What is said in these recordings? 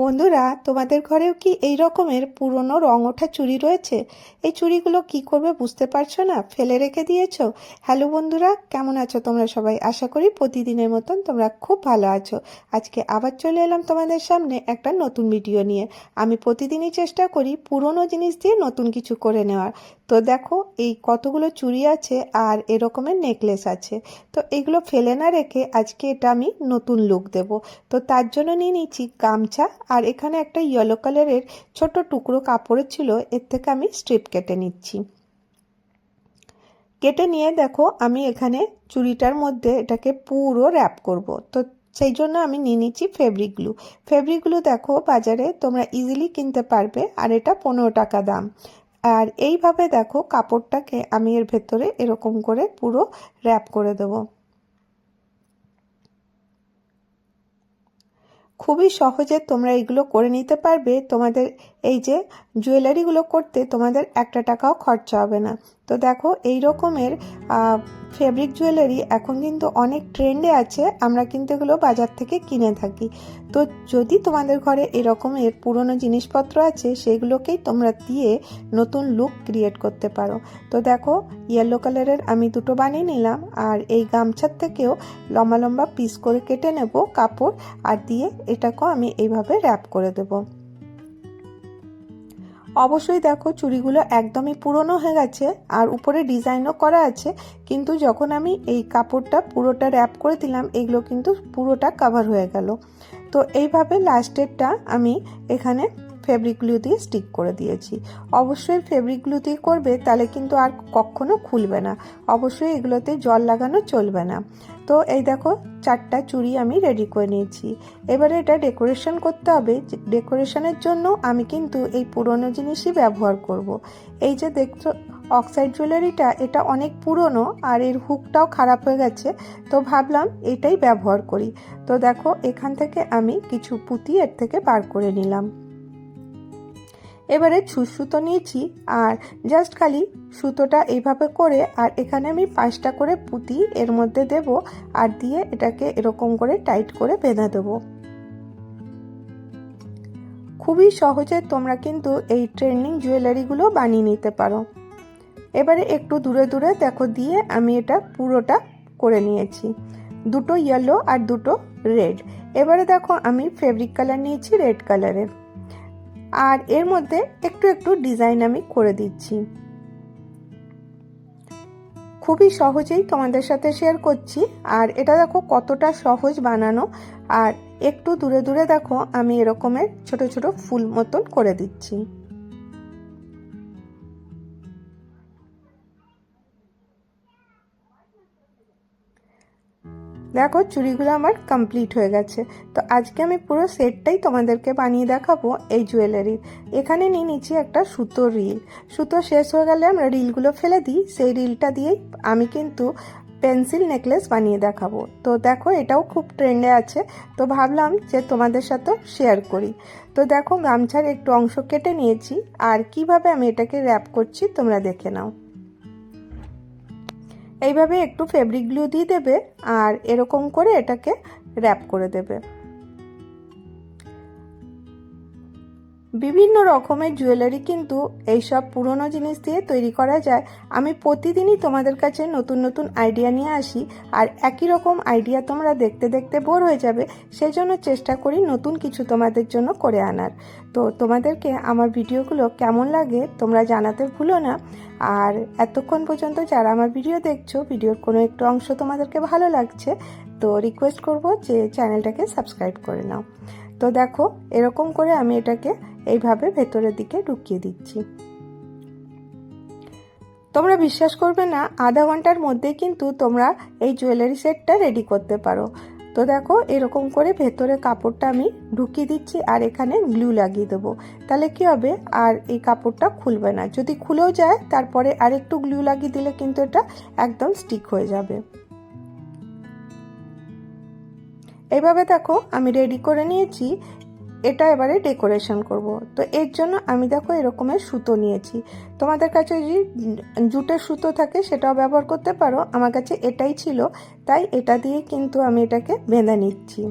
বন্ধুরা, তোমাদের ঘরেও কি এই রকমের পুরনো রং ওঠা চুড়ি রয়েছে? এই চুড়িগুলো কি করবে বুঝতে পারছ না? ফেলে রেখে দিয়েছ? হ্যালো বন্ধুরা, কেমন আছো তোমরা সবাই? আশা করি প্রতিদিনের মতন তোমরা খুব ভালো আছো। আজকে আবার চলে এলাম তোমাদের সামনে একটা নতুন ভিডিও নিয়ে। আমি প্রতিদিনই চেষ্টা করি পুরনো জিনিস দিয়ে নতুন কিছু করে নেওয়ার। তো দেখো, এই কতগুলো চুড়ি আছে আর এরকমের নেকলেস আছে। তো এগুলো ফেলে না রেখে আজকে এটা আমি নতুন লুক দেব। তো তার জন্য নিয়ে নিচ্ছি গামছা আর এখানে একটা ইয়েলো কালারের ছোট টুকরো কাপড়ের ছিল, এর থেকে আমি স্ট্রিপ কেটে নিচ্ছি। কেটে নিয়ে দেখো, আমি এখানে চুড়িটার মধ্যে এটাকে পুরো র্যাপ করব। তো সেই জন্য আমি নিয়ে নিচ্ছি ফেব্রিক গ্লু ফেব্রিক গ্লু দেখো, বাজারে তোমরা ইজিলি কিনতে পারবে, আর এটা পনেরো টাকা দাম। আর এইভাবে দেখো, কাপড়টাকে আমি এর ভেতরে এরকম করে পুরো র্যাপ করে দেবো। খুবই সহজে তোমরা এগুলো করে নিতে পারবে। তোমাদের এই যে জুয়েলারিগুলো করতে তোমাদের একটা টাকাও খরচা হবে না। তো দেখো এই রকমের ফেব্রিক জুয়েলারি এখন কিন্তু অনেক ট্রেন্ডে আছে, আমরা কিন্তু এগুলো বাজার থেকে কিনে থাকি। তো যদি তোমাদের ঘরে এরকমের পুরনো জিনিসপত্র আছে, সেগুলোকেই তোমরা দিয়ে নতুন লুক ক্রিয়েট করতে পারো। তো দেখো ইয়েলো কালারের আমি দুটো বানিয়ে নিলাম, আর এই গামছার থেকেও লম্বা লম্বা পিস করে কেটে নেব কাপড়, আর দিয়ে এটাকেও আমি এইভাবে র্যাপ করে দেবো। অবশ্যই দেখো, চুড়িগুলো একদমই পুরনো হয়ে গেছে আর উপরে ডিজাইনও করা আছে, কিন্তু যখন আমি এই কাপড়টা পুরোটা র্যাপ করে দিলাম, এগুলো কিন্তু পুরোটা কাভার হয়ে গেল। তো এইভাবে লাস্টেরটা আমি এখানে ফেব্রিক দিয়ে স্টিক করে দিয়েছি। অবশ্যই ফেব্রিক দিয়ে করবে, তাহলে কিন্তু আর কখনো খুলবে না। অবশ্যই এগুলোতে জল লাগানো চলবে না। তো এই দেখো, চারটা চুড়ি আমি রেডি করে নিয়েছি। এবারে এটা ডেকোরেশন করতে হবে। ডেকোরেশনের জন্য আমি কিন্তু এই পুরনো জিনিসই ব্যবহার করব। এই যে দেখছ অক্সাইড জুয়েলারিটা এটা অনেক পুরনো আর এর হুকটাও খারাপ হয়ে গেছে। তো ভাবলাম এটাই ব্যবহার করি। তো দেখো, এখান থেকে আমি কিছু পুঁতি এর থেকে বার করে নিলাম। এবারে সুতো নিয়েছি, আর জাস্ট খালি সুতোটা এইভাবে করে, আর এখানে আমি পাঁচটা করে পুঁতি এর মধ্যে দেব, আর দিয়ে এটাকে এরকম করে টাইট করে বেঁধে দেবো। খুবই সহজে তোমরা কিন্তু এই ট্রেন্ডিং জুয়েলারিগুলো বানিয়ে নিতে পারো। এবারে একটু দূরে দূরে দেখো দিয়ে আমি এটা পুরোটা করে নিয়েছি। দুটো ইয়েলো আর দুটো রেড এবারে দেখো আমি ফেব্রিক কালার নিয়েছি রেড কালারের আর এর মধ্যে একটু একটু ডিজাইন আমি করে দিচ্ছি। খুবই সহজেই তোমাদের সাথে শেয়ার করছি। আর এটা দেখো কতটা সহজ বানানো। আর একটু দূরে দূরে দেখো আমি এরকমের ছোট ছোট ফুল মতন করে দিচ্ছি। দেখো চুড়িগুলো আমার কমপ্লিট হয়ে গেছে। তো আজকে আমি পুরো সেটটাই তোমাদেরকে বানিয়ে দেখাবো এই জুয়েলারির এখানে নিয়ে নিচ্ছি একটা সুতো রিল সুতো শেষ হয়ে গেলে আমরা রিলগুলো ফেলে দিই। সেই রিলটা দিয়েই আমি কিন্তু পেন্সিল নেকলেস বানিয়ে দেখাবো। তো দেখো এটাও খুব ট্রেন্ডে আছে। তো ভাবলাম যে তোমাদের সাথেও শেয়ার করি। তো দেখো গামছার একটু অংশ কেটে নিয়েছি। আর কীভাবে আমি এটাকে র্যাপ করছি তোমরা দেখে নাও। এইভাবে একটু ফেব্রিক গ্লু দিয়ে দেবে আর এরকম করে এটাকে র্যাপ করে দেবে। বিভিন্ন রকমের জুয়েলারি কিন্তু এইসব পুরনো জিনিস দিয়ে তৈরি করা যায়। আমি প্রতিদিনই তোমাদের কাছে নতুন নতুন আইডিয়া নিয়ে আসি আর একই রকম আইডিয়া তোমরা দেখতে দেখতে বোর হয়ে যাবে। সেই জন্য চেষ্টা করি নতুন কিছু তোমাদের জন্য করে আনার। তো তোমাদেরকে আমার ভিডিওগুলো কেমন লাগে তোমরা জানাতে ভুলো না। আর এতক্ষণ পর্যন্ত যারা আমার ভিডিও দেখছ ভিডিওর কোনো একটু অংশ তোমাদেরকে ভালো লাগছে, তো রিকোয়েস্ট করব যে চ্যানেলটাকে সাবস্ক্রাইব করে নাও। তো দেখো, এরকম করে আমি এটাকে এইভাবে ভেতরের দিকে ঢুকিয়ে দিচ্ছি। তোমরা বিশ্বাস করবে না, আধা ঘণ্টার মধ্যে কিন্তু তোমরা এই জুয়েলারি সেটটা রেডি করতে পারো। তো দেখো, এরকম করে ভেতরে কাপড়টা আমি ঢুকিয়ে দিচ্ছি আর এখানে গ্লু লাগিয়ে দেবো। তাহলে কি হবে? আর এই কাপড়টা খুলবে না। যদি খুলেও যায়, তারপরে আরেকটু গ্লু লাগিয়ে দিলে কিন্তু এটা একদম স্টিক হয়ে যাবে। এইভাবে দেখো, আমি রেডি করে নিয়েছি। এটা এবারে ডেকোরেশন করব। তো এর জন্য আমি দেখো এরকমের সুতো নিয়েছি। তোমাদের কাছে যদি জুটের সুতো থাকে, সেটাও ব্যবহার করতে পারো। আমার কাছে এটাই ছিল, তাই এটা দিয়ে কিন্তু আমি এটাকে বেঁধে নিচ্ছি।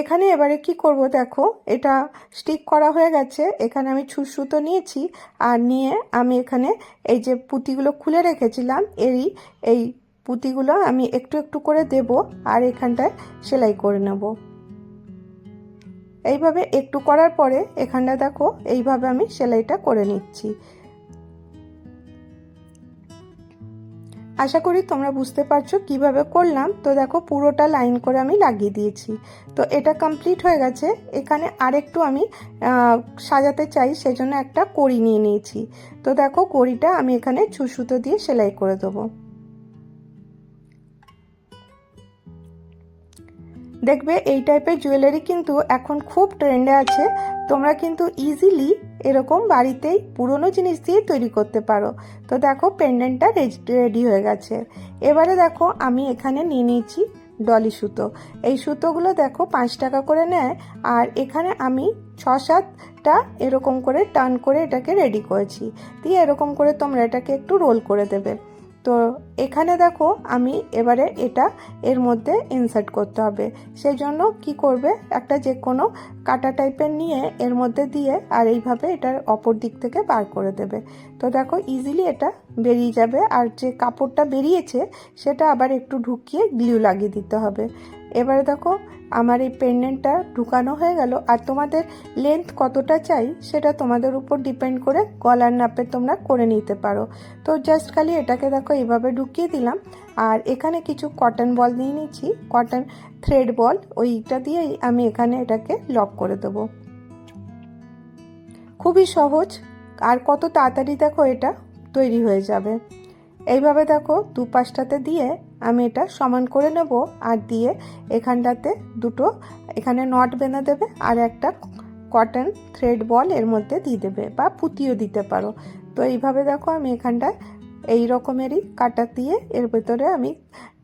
এখানে এবারে কি করব দেখো, এটা স্টিক করা হয়ে গেছে, এখানে আমি ছুঁচ সুতো নিয়েছি, আর নিয়ে আমি এখানে এই যে পুঁতিগুলো খুলে রেখেছিলাম, এরই এই পুঁতিগুলো আমি একটু একটু করে দেব, আর এখানটায় সেলাই করে নেব। এইভাবে একটু করার পরে এখানটা দেখো, এইভাবে আমি সেলাইটা করে নিচ্ছি। আশা করি তোমরা বুঝতে পারছ কীভাবে করলাম। তো দেখো পুরোটা লাইন করে আমি লাগিয়ে দিয়েছি। তো এটা কমপ্লিট হয়ে গেছে। এখানে আরেকটু আমি সাজাতে চাই, সেজন্য একটা কড়ি নিয়ে নিয়েছি। তো দেখো কড়িটা আমি এখানে ছুসুতো দিয়ে সেলাই করে দেবো। দেখবে এই টাইপের জুয়েলারি কিন্তু এখন খুব ট্রেন্ডে আছে। তোমরা কিন্তু ইজিলি এরকম বাড়িতেই পুরনো জিনিস দিয়ে তৈরি করতে পারো। তো দেখো পেন্ডেন্টটা রেডি হয়ে গেছে। এবারে দেখো আমি এখানে নিয়ে নিয়েছি ডলি সুতো। এই সুতোগুলো দেখো পাঁচ টাকা করে নেয় আর এখানে আমি ছ সাতটা এরকম করে টার্ন করে এটাকে রেডি করেছি। দিয়ে এরকম করে তোমরা এটাকে একটু রোল করে দেবে। তো এখানে দেখো আমি এবারে এটা এর মধ্যে ইনসার্ট করতে হবে। সেই জন্য কি করবে? একটা যে কোনো কাটা টাইপের নিয়ে এর মধ্যে দিয়ে আর এইভাবে এটার অপর দিক থেকে বার করে দেবে। তো দেখো ইজিলি এটা বেরিয়ে যাবে আর যে কাপড়টা বেরিয়েছে সেটা আবার একটু ঢুকিয়ে গ্লিউ লাগিয়ে দিতে হবে। এবারে দেখো আমার এই পেন্ডেন্টটা ঢুকানো হয়ে গেল। আর তোমাদের লেন্থ কতটা চাই সেটা তোমাদের উপর ডিপেন্ড করে গলার নাপে তোমরা করে নিতে পারো। তো জাস্ট খালি এটাকে দেখো, এইভাবে ঢুকিয়ে দিলাম। আর এখানে কিছু কটন বল নিয়ে নিচ্ছি। কটন থ্রেড বল ওইটা দিয়েই আমি এখানে এটাকে লক করে দেবো। খুবই সহজ। আর কত তাড়াতাড়ি দেখো এটা তৈরি হয়ে যাবে। এইভাবে দেখো দু পাশটাতে দিয়ে আমি এটা সমান করে নেব আর দিয়ে এখানটাতে দুটো, এখানে নট বেঁধে দেবে আর একটা কটন থ্রেড বল এর মধ্যে দিয়ে দেবে বা পুঁতিও দিতে পারো। তো এইভাবে দেখো আমি এখানটায় এই রকমেরই কাটা দিয়ে এর ভেতরে আমি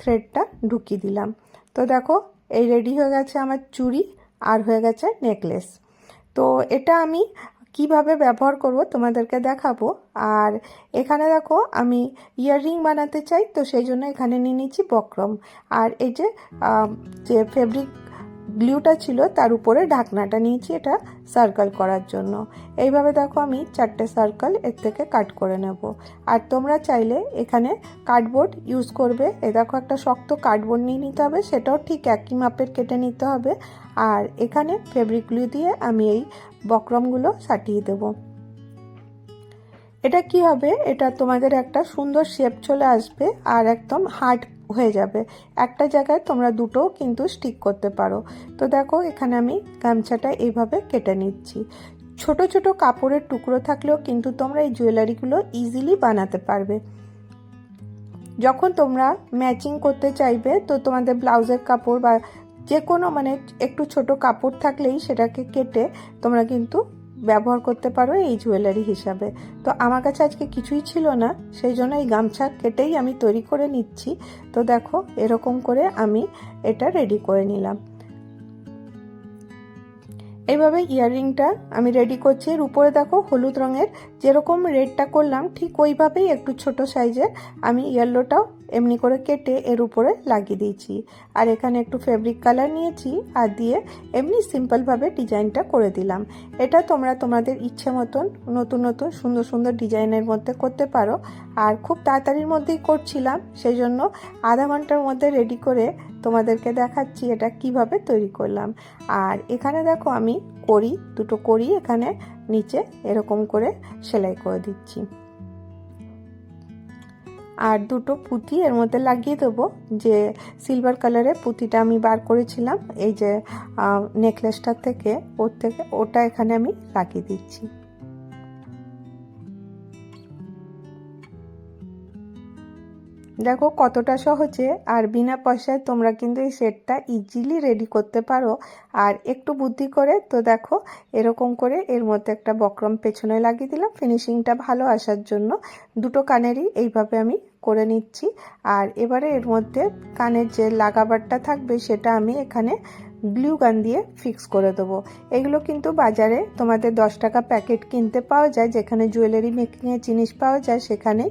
থ্রেডটা ঢুকিয়ে দিলাম। তো দেখো এই রেডি হয়ে গেছে আমার চুড়ি আর হয়ে গেছে নেকলেস তো এটা আমি কীভাবে ব্যবহার করব তোমাদেরকে দেখাবো। আর এখানে দেখো, আমি ইয়াররিং বানাতে চাই, তো সেই জন্য এখানে নিয়ে নিচ্ছি বক্রম। আর এই যে যে ফেব্রিক গ্লুটা ছিল তার উপরে ঢাকনাটা নিয়েছি এটা সার্কেল করার জন্য। এইভাবে দেখো আমি চারটে সার্কেল এর থেকে কাট করে নেব। আর তোমরা চাইলে এখানে কার্ডবোর্ড ইউজ করবে। এ দেখো একটা শক্ত কার্ডবোর্ড নিয়ে নিতে হবে, সেটাও ঠিক একই মাপের কেটে নিতে হবে। আর এখানে ফেব্রিক গ্লু দিয়ে আমি এই বক্রমগুলো সাটিয়ে দেব। এটা কি হবে? এটা তোমাদের একটা সুন্দর শেপ চলে আসবে আর একদম হার্ড হয়ে যাবে। একটা জায়গায় তোমরা দুটো কিন্তু স্টিক করতে পারো। তো দেখো, এখানে আমি গামছাটা এইভাবে কেটে নিচ্ছি। ছোট ছোট কাপড়ের টুকরো থাকলেও কিন্তু তোমরা এই জুয়েলারিগুলো ইজিলি বানাতে পারবে। যখন তোমরা ম্যাচিং করতে চাইবে, তো তোমাদের ব্লাউজের কাপড় বা যে কোনো মানে একটু ছোট কাপড় থাকলেই সেটাকে কেটে তোমরা কিন্তু ব্যবহার করতে পারো এই জুয়েলারি হিসাবে। তো আমার কাছে আজকে কিছুই ছিল না, সেই জন্য এই গামছা কেটেই আমি তৈরি করে নিচ্ছি। তো দেখো, এরকম করে আমি এটা রেডি করে নিলাম। এইভাবে ইয়াররিংটা আমি রেডি করছি। এর উপরে দেখো, হলুদ রঙের যেরকম রেডটা করলাম, ঠিক ওইভাবেই একটু ছোট সাইজের আমি ইয়েলোটাও এমনি করে কেটে এর উপরে লাগিয়ে দিয়েছি। আর এখানে একটু ফেব্রিক কালার নিয়েছি আর দিয়ে এমনি সিম্পলভাবে ডিজাইনটা করে দিলাম। এটা তোমরা তোমাদের ইচ্ছে মতন নতুন নতুন সুন্দর সুন্দর ডিজাইনের মধ্যে করতে পারো। আর খুব তাড়াতাড়ির মধ্যেই করছিলাম সেই জন্য আধা ঘণ্টার মধ্যে রেডি করে তোমাদেরকে দেখাচ্ছি এটা কীভাবে তৈরি করলাম। আর এখানে দেখো আমি করি দুটো করি এখানে নিচে এরকম করে সেলাই করে দিচ্ছি। আর দুটো পুঁতি এর মধ্যে লাগিয়ে দেবো। যে সিলভার কালারের পুঁতিটা আমি বার করেছিলাম, এই যে নেকলেসটার থেকে, ওর থেকে, ওটা এখানে আমি লাগিয়ে দিচ্ছি। দেখো কতটা সহজে আর বিনা পয়সায় তোমরা কিন্তু এই সেটটা ইজিলি রেডি করতে পারো। আর একটু বুদ্ধি করে, তো দেখো, এরকম করে এর মধ্যে একটা বক্রম পেছনে লাগিয়ে দিলাম। ফিনিশিংটা ভালো আসার জন্য, দুটো কানেরই এইভাবে আমি করে নিচ্ছি। আর এবারে এর মধ্যে কানের যে লাগাবারটা থাকবে সেটা আমি এখানে গ্লু গান দিয়ে ফিক্স করে দেবো। এগুলো কিন্তু বাজারে তোমাদের দশ টাকা প্যাকেট কিনতে পাওয়া যায়, যেখানে জুয়েলারি মেকিংয়ের জিনিস পাওয়া যায় সেখানে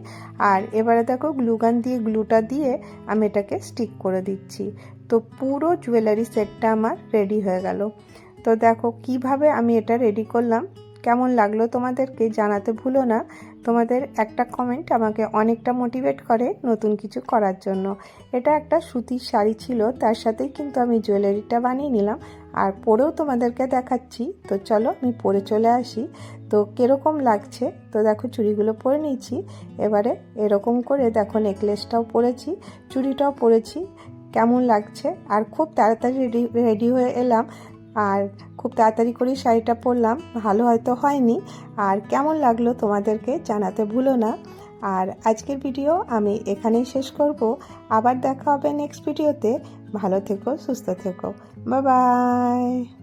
আর এবারে দেখো গ্লু গান দিয়ে, গ্লুটা দিয়ে আমি এটাকে স্টিক করে দিচ্ছি। তো পুরো জুয়েলারি সেটটা আমার রেডি হয়ে গেল। তো দেখো কীভাবে আমি এটা রেডি করলাম। কেমন লাগল তোমাদেরকে জানাতে ভুলো না। তোমাদের একটা কমেন্ট আমাকে অনেকটা মোটিভেট করে নতুন কিছু করার জন্য। এটা একটা সুতির শাড়ি ছিল, তার সাথেই কিন্তু আমি জুয়েলারিটা বানিয়ে নিলাম। আর পরেও তোমাদেরকে দেখাচ্ছি। তো চলো, আমি পরে চলে আসি। তো কীরকম লাগছে? তো দেখো, চুড়িগুলো পরে নিয়েছি। এবারে এরকম করে দেখো নেকলেসটাও পরেছি, চুড়িটাও পরেছি। কেমন লাগছে? আর খুব তাড়াতাড়ি রেডি রেডি হয়ে এলাম। আর খুব তাড়াতাড়ি করেই শাড়িটা পরলাম। ভালো হয়তো হয়নি। আর কেমন লাগল তোমাদেরকে জানাতে ভুলো না। আর আজকের ভিডিও আমি এখানেই শেষ করব। আবার দেখা হবে নেক্সট ভিডিওতে ভালো থেকো, সুস্থ থেকো। বাই